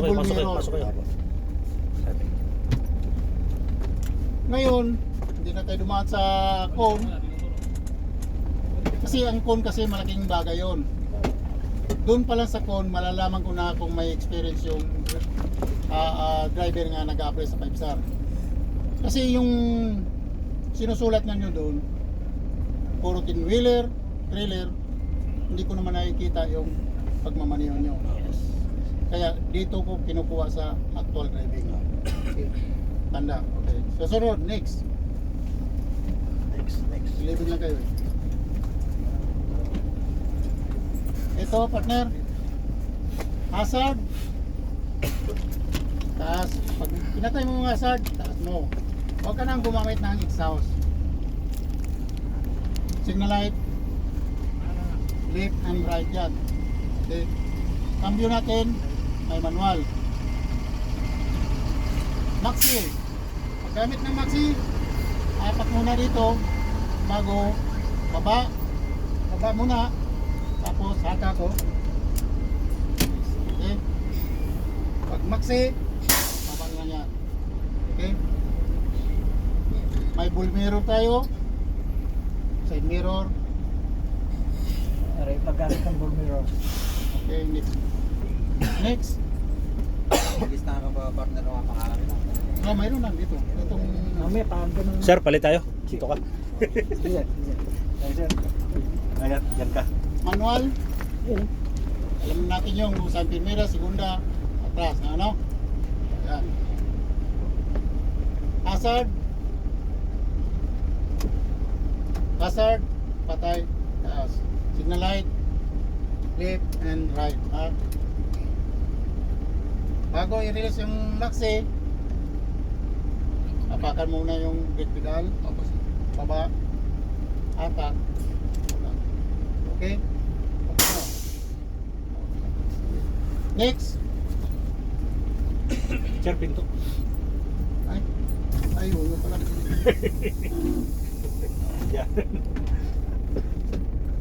Pasok kayo, pasok kayo, pasok kayo. Ngayon, hindi na tayo dumaan sa cone. Kasi ang cone kasi malaking bagay yon. Doon pa lang sa cone, malalaman ko na kung may experience yung ah, ah, driver nga nag-apply sa 5 star. Kasi yung sinusulat na nyo doon, puro tin-wheeler, trailer, hindi ko naman nakikita yung pagmamaniho nyo. Kaya dito ko kinukuha sa actual driving. Okay. Tanda. Okay. Susunod, next. Next, next. Living lang kayo eh. Ito, partner. Hazard. Taas. Pag pinatay mo yung hazard, taas mo. Huwag ka nang gumamit ng exhaust. Signal light. Left and right yan. Okay. Cambio natin, may manual. Maxi. Paggamit ng Maxi, apat muna dito. Bago baba. Baba muna. Tapos haka ko. Okay. Pag maxi baba lang yan. Okay. May bull mirror tayo. Side mirror. Aray, paggamit ng bull mirror. okay next next Listahan ka ba partner ng mga pangalan nila? oh mayroon lang dito itong Mamaya, pag ganun. Sir, palit tayo. Dito ka. Sige, sige. Ayan, sir. Ayan, yan ka. manual Yun. alam natin yung saan primera, segunda, atras, ano? Yan. Hazard. Hazard, patay, taas. Signal light, left and right. Ha? Bago i-release yung maxi, apakan muna yung brake pedal, sir. baba, atak. Okay? Next. Sir, pinto. Ay, ayun nga pala.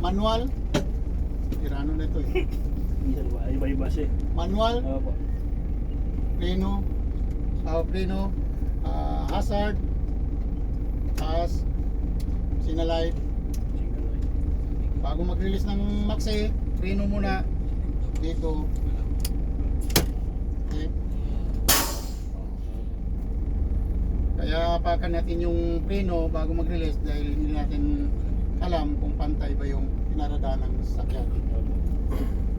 Manual. Irano na ito eh. Iba, iba, iba siya. Manual, Opo. Preno, uh, preno, ah, hazard, taas, sinalight. Bago mag-release ng maxi, preno muna dito. Okay. Kaya apakan natin yung preno bago mag-release dahil hindi natin alam kung pantay ba yung pinaradaan ng sasakyan.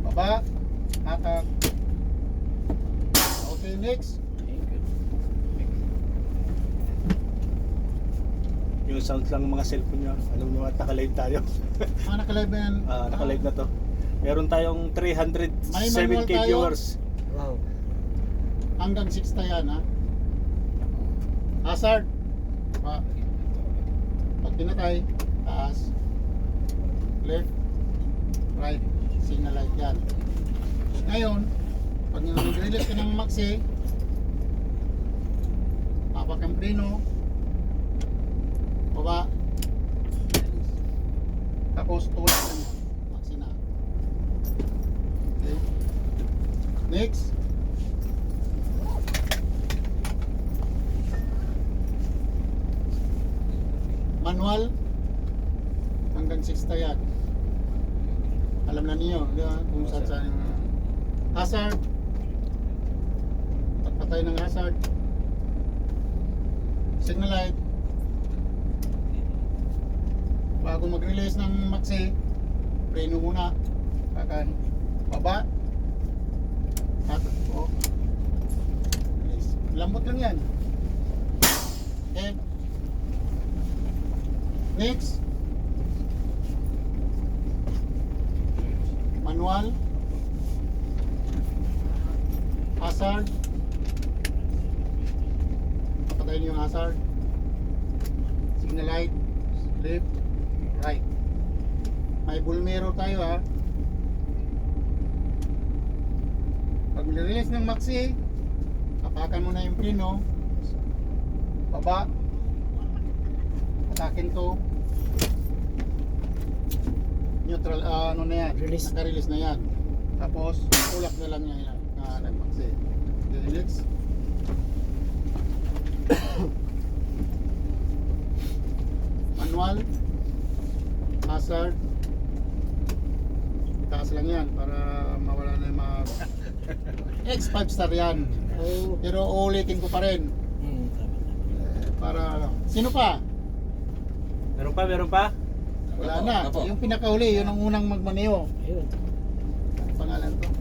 Baba, hatak. Okay, next. Yung sound lang ng mga cellphone nyo. Alam nyo at naka-live tayo. Ah, nakalive yan. Ah, naka-live na to. Meron tayong May manual 307k tayo. viewers. Wow. Hanggang 6 yan, ha? Hazard. Pa. Pag pinatay, taas. Left. Right. Signal light yan. Ngayon, pag nag-release ka ng maxi, apak ang preno, baba, tapos tulak ka na. Maxi na. Okay. Next. manual hanggang 6 yan alam na niyo di ba? kung saan saan hazard pagpatay ng hazard. Signal light. Bago mag-release ng maxi preno muna. Kakan baba. At oh. Release. Lambot lang yan. Okay Next. Manual. Hazard. Papatayin yung hazard. Signal light. Left. Right. May bull mirror tayo ha. Pag release ng maxi, apakan mo na yung preno. Baba. Atakin to. Neutral, ah, ano na yan? Release. Naka-release na yan. Tapos, ulak na lang yan na nag-maxi. minutes. Manual, hazard, taas lang yan para mawala na yung mga X5 star yan. Oh. Pero uulitin ko pa rin. Hmm, tama, tama. Para, sino pa? Meron pa, meron pa? Wala na. Yung pinakahuli, yun ang unang magmaneo. Ayun. Ang pangalan to.